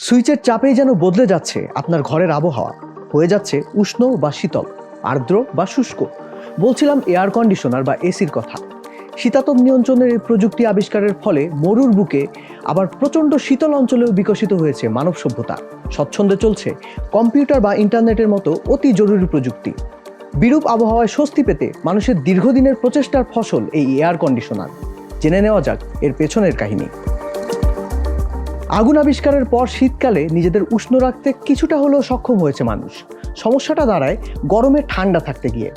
সুইচের চাপেই যেন বদলে যাচ্ছে আপনার ঘরের আবহাওয়া। হয়ে যাচ্ছে উষ্ণ বা শীতল, আর্দ্র বা শুষ্ক। বলছিলাম এয়ার কন্ডিশনার বা এসির কথা। শীতাতপ নিয়ন্ত্রণের এই প্রযুক্তি আবিষ্কারের ফলে মরুর বুকে আবার প্রচণ্ড শীতল অঞ্চলেও বিকশিত হয়েছে মানব সভ্যতা। স্বচ্ছন্দে চলছে কম্পিউটার বা ইন্টারনেটের মতো অতি জরুরি প্রযুক্তি। বিরূপ আবহাওয়ায় স্বস্তি পেতে মানুষের দীর্ঘদিনের প্রচেষ্টার ফসল এই এয়ার কন্ডিশনার জেনে নেওয়া যাক এর পেছনের কাহিনী। আগুন আবিষ্কারের পর শীতকালে নিজেদের উষ্ণ রাখতে কিছুটা হলেও সক্ষম হয়েছে মানুষ। সমস্যাটা দাঁড়ায় গরমে ঠান্ডা থাকতে গিয়ে।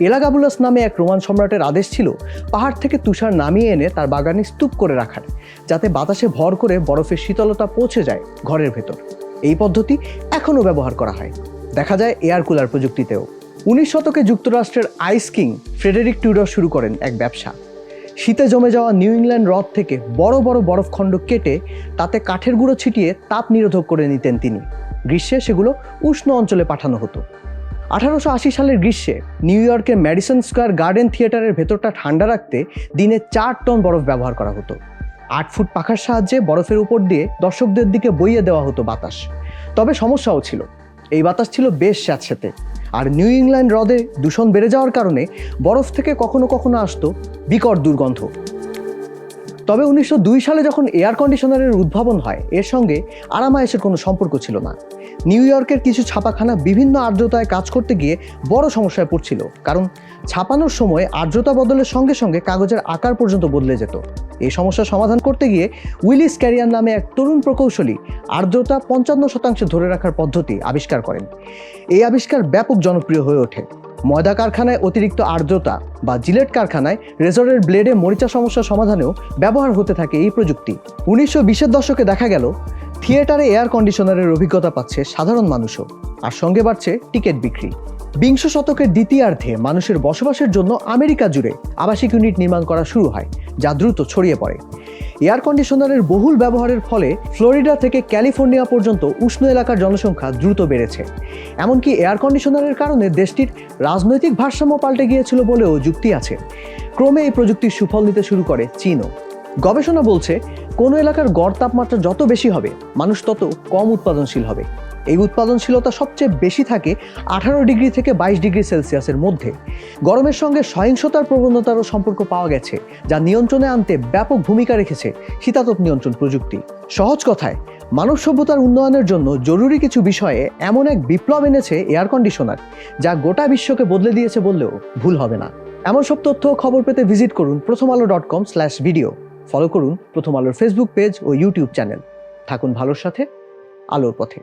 এলাগাবুলাস নামে এক রোমান সম্রাটের আদেশ ছিল পাহাড় থেকে তুষার নামিয়ে এনে তার বাগানে স্তূপ করে রাখার, যাতে বাতাসে ভর করে বরফের শীতলতা পৌঁছে যায় ঘরের ভেতর। এই পদ্ধতি এখনও ব্যবহার করা হয়। দেখা যায় এয়ার কুলার প্রযুক্তিতেও। উনিশ শতকে যুক্তরাষ্ট্রের আইস কিং ফ্রেডেরিক টুডর শুরু করেন এক ব্যবসা। শীতে জমে যাওয়া নিউ ইংল্যান্ড হ্রদ থেকে বড় বড় বরফখণ্ড কেটে তাতে কাঠের গুঁড়ো ছিটিয়ে তাপ নিরোধক করে নিতেন তিনি। গ্রীষ্মে সেগুলো উষ্ণ অঞ্চলে পাঠানো হতো। আঠারোশো আশি সালের গ্রীষ্মে নিউ ইয়র্কের ম্যাডিসন স্কোয়ার গার্ডেন থিয়েটারের ভেতরটা ঠান্ডা রাখতে দিনে চার টন বরফ ব্যবহার করা হতো। আট ফুট পাখার সাহায্যে বরফের উপর দিয়ে দর্শকদের দিকে বইয়ে দেওয়া হতো বাতাস। তবে সমস্যাও ছিল। এই বাতাস ছিল বেশ স্যাঁতস্যাঁতে আর নিউ ইংল্যান্ড হ্রদে দূষণ বেড়ে যাওয়ার কারণে বরফ থেকে কখনো কখনো আসতো বিকট দুর্গন্ধ। তবে উনিশশো দুই সালে যখন এয়ার কন্ডিশনারের উদ্ভাবন হয়, এর সঙ্গে আরামায়েশের কোনো সম্পর্ক ছিল না। নিউ ইয়র্কের কিছু ছাপাখানা বিভিন্ন আর্দ্রতায় কাজ করতে গিয়ে বড় সমস্যায় পড়ছিল, কারণ ছাপানোর সময় আর্দ্রতা বদলের সঙ্গে সঙ্গে কাগজের আকার পর্যন্ত বদলে যেত। এই সমস্যার সমাধান করতে গিয়ে উইলিস ক্যারিয়ার নামে এক তরুণ প্রকৌশলী আর্দ্রতা পঞ্চান্ন শতাংশে ধরে রাখার পদ্ধতি আবিষ্কার করেন। এই আবিষ্কার ব্যাপক জনপ্রিয় হয়ে ওঠে। ময়দা কারখানায় অতিরিক্ত আর্দ্রতা বা জিলেট কারখানায় রেজরের ব্লেডে মরিচা সমস্যার সমাধানেও ব্যবহার হতে থাকে এই প্রযুক্তি। উনিশশো বিশের দশকে দেখা গেল, থিয়েটারে এয়ার কন্ডিশনারের অভিজ্ঞতা পাচ্ছে সাধারণ মানুষও, আর সঙ্গে বাড়ছে টিকিট বিক্রি। বিংশ শতকের দ্বিতীয়ার্ধে মানুষের বসবাসের জন্য আমেরিকা জুড়ে আবাসিক ইউনিট নির্মাণ করা শুরু হয়, যা দ্রুত ছড়িয়ে পড়ে। এয়ার কন্ডিশনারের বহুল ব্যবহারের ফলে ফ্লোরিডা থেকে ক্যালিফোর্নিয়া পর্যন্ত উষ্ণ এলাকার জনসংখ্যা দ্রুত বেড়েছে। এমনকি এয়ার কন্ডিশনারের কারণে দেশটির রাজনৈতিক ভারসাম্য পাল্টে গিয়েছিল বলেও যুক্তি আছে। ক্রমে এই প্রযুক্তির সুফল নিতে শুরু করে চীনও। গবেষণা বলছে, কোনো এলাকার গড় তাপমাত্রা যত বেশি হবে, মানুষ তত কম উৎপাদনশীল হবে। এই উৎপাদনশীলতা সবচেয়ে বেশি থাকে আঠারো ডিগ্রি থেকে বাইশ ডিগ্রি সেলসিয়াসের মধ্যে। গরমের সঙ্গে সহিংসতার প্রবণতারও সম্পর্ক পাওয়া গেছে, যা নিয়ন্ত্রণে আনতে ব্যাপক ভূমিকা রেখেছে শীতাতপ নিয়ন্ত্রণ প্রযুক্তি। সহজ কথায়, মানব সভ্যতার উন্নয়নের জন্য জরুরি কিছু বিষয়ে এমন এক বিপ্লব এনেছে এয়ার কন্ডিশনার, যা গোটা বিশ্বকে বদলে দিয়েছে বললেও ভুল হবে না। এমন সব তথ্য খবর পেতে ভিজিট করুন Prothom Alo dot com slash video. Follow করুন প্রথম আলোর ফেসবুক পেজ ও ইউটিউব চ্যানেল। থাকুন ভালোর সাথে, আলোর পথে।